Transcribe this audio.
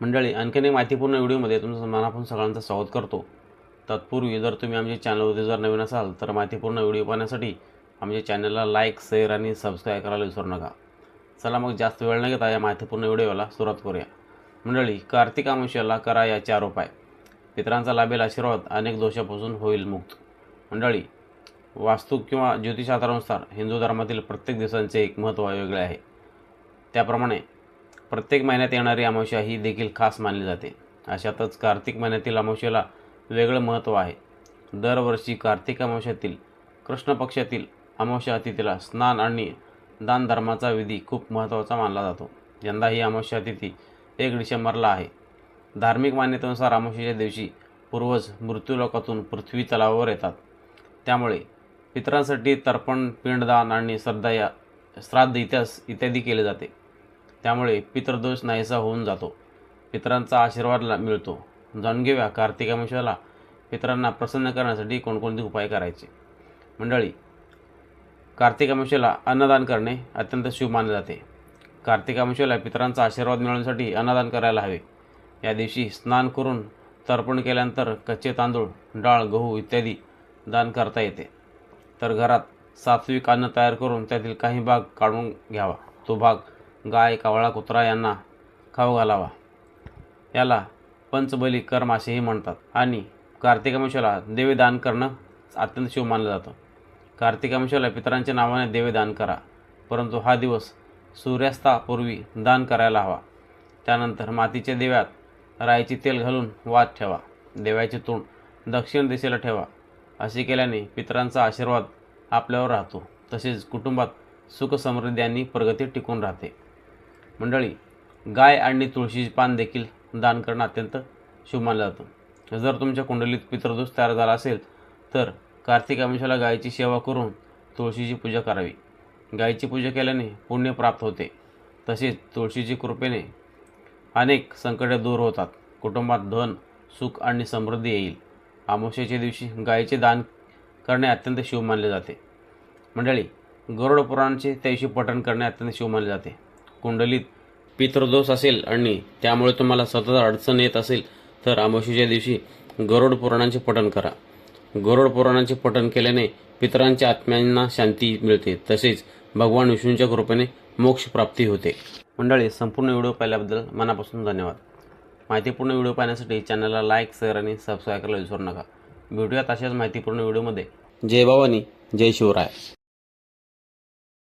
मंडळी आणखीन एक माहितीपूर्ण व्हिडिओमध्ये तुमचं मनापासून सगळ्यांचं स्वागत करतो. तत्पूर्वी जर तुम्ही आमच्या चॅनलवरती जर नवीन असाल तर माहितीपूर्ण व्हिडिओ पाहण्यासाठी आमच्या चॅनलला लाईक शेअर आणि सबस्क्राईब करायला विसरू नका. चला मग जास्त वेळ न घेता या माहितीपूर्ण व्हिडिओला सुरुवात करूया. मंडळी कार्तिक अमावस्याला करा याचे आरोप आहे. पित्रांचा लाभेल आशीर्वाद अनेक दोषापासून होईल मुक्त. मंडळी वास्तू किंवा ज्योतिषशास्त्रानुसार हिंदू धर्मातील प्रत्येक दिवसांचे एक महत्त्व वेगळे आहे. त्याप्रमाणे प्रत्येक महिन्यात येणारी अमावस्या ही देखील खास मानली जाते. अशातच कार्तिक महिन्यातील अमावस्येला वेगळं महत्त्व आहे. दरवर्षी कार्तिक अमावस्यातील कृष्ण पक्षातील अमावस्या अतिथीला स्नान आणि दान धर्माचा विधी खूप महत्त्वाचा मानला जातो. यंदा ही अमावस्या अतिथी एक डिसेंबरला आहे. धार्मिक मान्यतेनुसार अमावस्येच्या दिवशी पूर्वज मृत्यूलोकातून पृथ्वी तलावावर येतात. त्यामुळे पितरांसाठी तर्पण पिंडदान आणि श्रद्धा या श्राद्ध इतिहास इत्यादी केले जाते. त्यामुळे पितृदोष नाहीसा होऊन जातो. पितरांचा आशीर्वाद मिळतो. जाणून घेऊया कार्तिक अमावस्याला पितरांना प्रसन्न करण्यासाठी कोणकोणते उपाय करायचे. मंडळी कार्तिक अमावस्येला अन्नदान करणे अत्यंत शुभ मानले जाते. कार्तिक अमावस्येला पितरांचा आशीर्वाद मिळवण्यासाठी अन्नदान करायला हवे. या दिवशी स्नान करून तर्पण केल्यानंतर कच्चे तांदूळ डाळ गहू इत्यादी दान करता येते. तर घरात सात्विक अन्न तयार करून त्यातील काही भाग काढून घ्यावा. तो भाग गाय कावळा कुत्रा यांना खाऊ घालावा. याला पंचबली कर्म असेही म्हणतात आणि कार्तिक देवीदान करणं अत्यंत शुभ मानलं जातं. कार्तिक पितरांच्या नावाने देवीदान करा परंतु हा दिवस सूर्यास्तापूर्वी दान करायला हवा. त्यानंतर मातीच्या देव्यात राईचे तेल घालून वात ठेवा देवाचे तोंड दक्षिण दिशेला ठेवा असे केल्याने पितरांचा आशीर्वाद आपल्यावर राहतो. तसेच कुटुंबात सुखसमृद्धी आणि प्रगती टिकून राहते. मंडळी गाय आणि तुळशीचे पान देखील दान करणं अत्यंत शुभ मानलं जातं. जर तुमच्या कुंडलीत पितृदोष तयार झाला असेल तर कार्तिक अमावस्याला गायीची सेवा करून तुळशीची पूजा करावी. गायीची पूजा केल्याने पुण्य प्राप्त होते. तसेच तुळशीची कृपेने अनेक संकटे दूर होतात. कुटुंबात धन सुख आणि समृद्धी येईल. अमावस्येच्या दिवशी गायीचे दान करणे अत्यंत शुभ मानले जाते. मंडळी गरुड पुराणाचे त्या दिवशी पठण करणे अत्यंत शुभ मानले जाते. कुंडलीत पितृदोष असेल आणि त्यामुळे तुम्हाला सतत अडचण येत असेल तर अमावस्येच्या दिवशी गरुड पुराणांचे पठण करा. गरुड पुराणांचे पठण केल्याने पितरांच्या आत्म्यांना शांती मिळते. तसेच भगवान विष्णूंच्या कृपेने मोक्ष प्राप्ती होते. मंडळी संपूर्ण व्हिडिओ पाहिल्याबद्दल मनापासून धन्यवाद. माहितीपूर्ण व्हिडिओ पाहण्यासाठी चॅनलला लाईक शेअर आणि सबस्क्राईब करायला विसरू नका. भेटूयात अशाच माहितीपूर्ण व्हिडिओमध्ये. जय भवानी जय शिवराय.